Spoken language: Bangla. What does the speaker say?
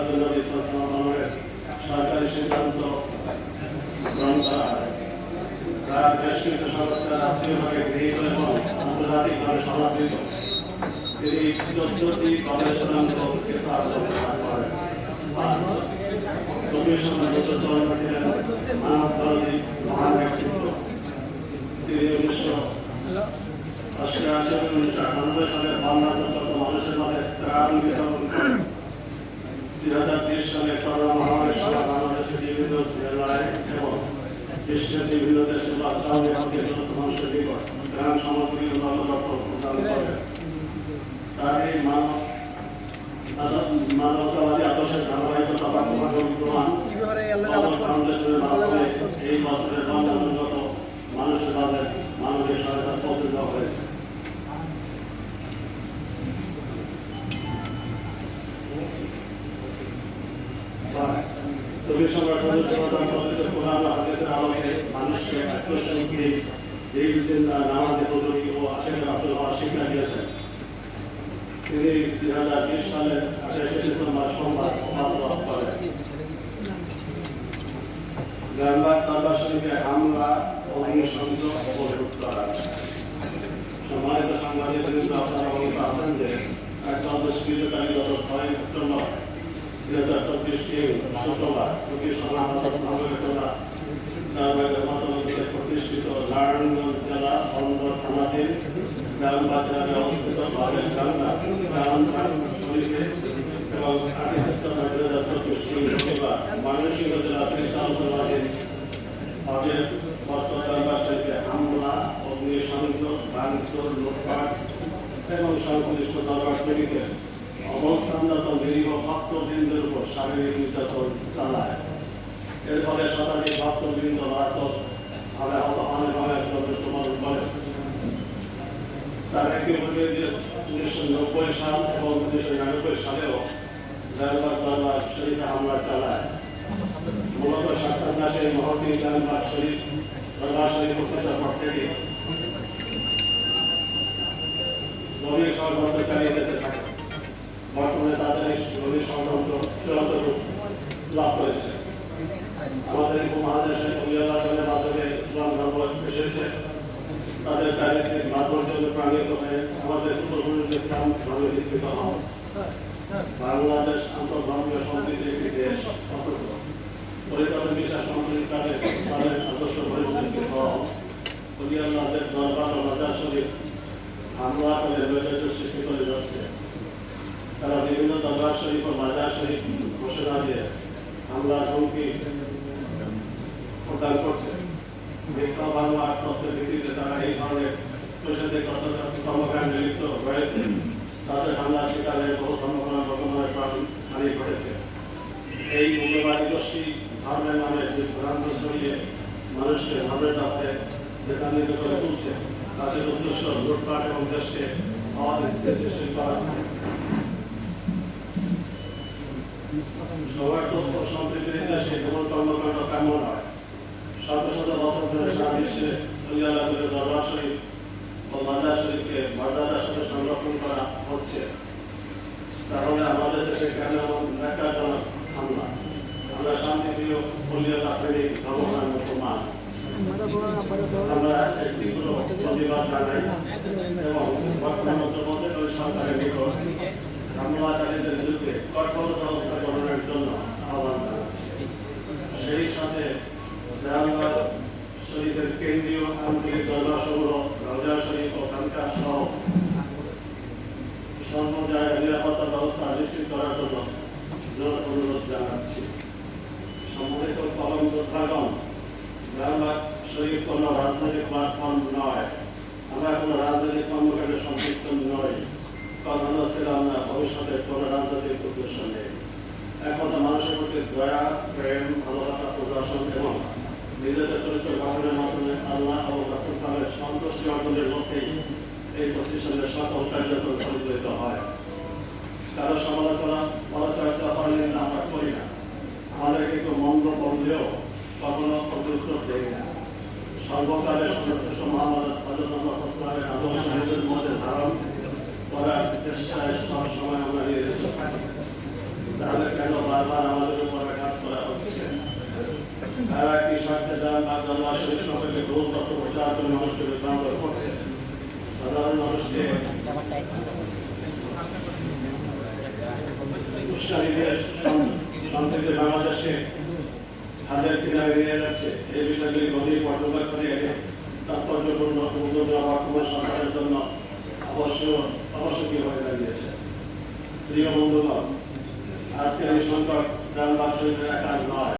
সাল্লামের সরকারি সিদ্ধান্ত ব্যক্তিত্ব তিনি উনিশশো অষ্টআশি এবং উনিশশো আটানব্বই সালে বাংলাদেশ মানুষের মাঝে ত্রাণ বিতরণ করেন দুই হাজার তেইশ সালে করোনা মহামারীর সময় বাংলাদেশের বিভিন্ন জেলায় এবং বিশ্বের বিভিন্ন দেশে ত্রাণ সামগ্রী ও প্রদান করেন তার এই মানব মানবতাবাদী আদর্শের ধারাবাহিকতা বা প্রমাণ কীভাবে আল্লাহ বাবা ফাউন্ডেশনের এই বছরের বন্ধনগত মানুষের সহায়তা পৌঁছে দেওয়া হয়েছে। সংগঠনের প্রধান পদ্ধতি কোরআন হাদিসের আলোকে মানুষকে লুটতরা সম্মানিত সাংবাদিক আপনারা অবগত আছেন যে এক অদস্কৃত তারিখ গত ছয় সেপ্টেম্বর দুই হাজার গানবাগের মতমন্ত্রে প্রতিষ্ঠিত নারায়ণগঞ্জ জেলা বন্দর থানাধীন গ্রামে অবস্থিত বাবের গাঙ্গা গানবাগ এবং আটই সেপ্টেম্বর চব্বিশ সংশ্লিষ্ট দরবারগুলিকে অবস্থানরত নিরীহ ভক্তবৃন্দের উপর শারীরিক নির্যাতন চালায়। এর ফলে শতাধিক ভক্তবৃন্দ মারাত্মক ভাবে আহত অনেক অনেক মৃত্যুবরণ করে তার একটি উনিশশো নব্বই সাল এবং উনিশশো নিরানব্বই সালেও দরবার শরীফে হামলা চালায়। মূলত সাক্ষাৎ মাসে মহতি দরবার শরীফ দরবার শরীফ পর থেকে। গভীর ষড়যন্ত্র বর্তমানে তাদের এই গভীর ষড়যন্ত্র চূড়ান্ত রূপ লাভ করেছে। আমাদের উপমহাদেশে উলিয়াল্লাহের মাধ্যমে ইসলাম ধর্ম এসেছে। তাদের চারিত্রিক মাধুর্য প্রাণিত হয়ে আমাদের পূর্বপুরুষ ইসলাম ধর্মে দীক্ষিত হন বাংলাদেশ আন্তর্ধর্মীয় সম্প্রীতির একটি দেশ, অথচ পরিকালের বিশ্বাস সম্প্রীতিকালে তাদের আদর্শ পরিবর্তিত হওয়া। উলিয়াল্লাহের দরবার ও মাজার শরীফ হামলা করে নৈরাজ্য সৃষ্টি করে যাচ্ছে তারা বিভিন্ন দরবার শরীফ ও মাজার শরীফ ঘোষণা দিয়ে হামলার হুমকি প্রদান করছে? এই ধরনের তাদের ছড়িয়ে মানুষকে ধর্মের পথে নেতান্বিত করে তাদের উদ্দেশ্য লুটপাট এবং দেশকে অস্থিতিশীল করা সবার তথ্য সম্প্রীতির দেশে কেবল কর্মকাণ্ড কাম্য নয় শত শত বছর সারা বিশ্বে দরবার শরীফ ও মাজার শরীফকে মর্যাদার সাথে সংরক্ষণ করা হচ্ছে। তাহলে আমাদের দেশে কেন ন্যাক্কারজনক হামলা? আমরা শান্তিপ্রিয় উলিয়ালা প্রেমিক ধর্মপ্রাণ মুসলমান আমরা এর তীব্র প্রতিবাদ জানাই এবং বর্তমান মধ্যপ্রদেশ সরকারের নিকট হামলাকারীদের বিরুদ্ধে যোদ্ধাগণ দেওয়ানগঞ্জ শরীফ কোনো রাজনৈতিক প্ল্যাটফর্ম নয়। আমরা কোনো রাজনৈতিক কর্মকাণ্ডে সম্পৃক্ত নই। কখনো ছিলাম না ভবিষ্যতে কোনো রাজনৈতিক উদ্দেশ্য নেই। একমাত্র মানুষের প্রতি দয়া, প্রেম, ভালোবাসা প্রদর্শন এবং নিজেদের চরিত্র গঠনের মাধ্যমে আল্লাহ ও রাসুলের সন্তুষ্টি অর্জনের লক্ষ্যেই এই প্রতিষ্ঠানের সকল কার্যক্রম পরিচালিত হয়। কারও সমালোচনা পরচর্চা করেন আমরা করি না। আমাদের কিন্তু মন্দ বললেও কখনো অতিরিক্ত দেই না। সর্বকালের সর্বশ্রেষ্ঠ আদর্শ নিজের মধ্যে ধারণ করার চেষ্টায় সব সময় আমরা নিয়োজিত তাহলে কেন বারবার আমাদের উপর আঘাত করা হচ্ছে? তারা একটি স্বার্থে দেন বা দরবার শরীফ সম্পর্কে ভুল তথ্য প্রচার করে মানুষকে বিভ্রান্ত করছে? সাধারণ মানুষকে উৎসাহী দিয়ে বাংলাদেশে হাজার কিনা নিয়ে যাচ্ছে। এই বিষয়গুলি গভীর পর্যবেক্ষণে এনে তাৎপর্যপূর্ণ উদ্যোগ বর্তমান সরকারের জন্য অবশ্য আবশ্যকীয় হয়ে দাঁড়িয়েছে। প্রিয় বন্ধুগণ, আজকের এই সংকট গ্রামবাসীদের একার নয়।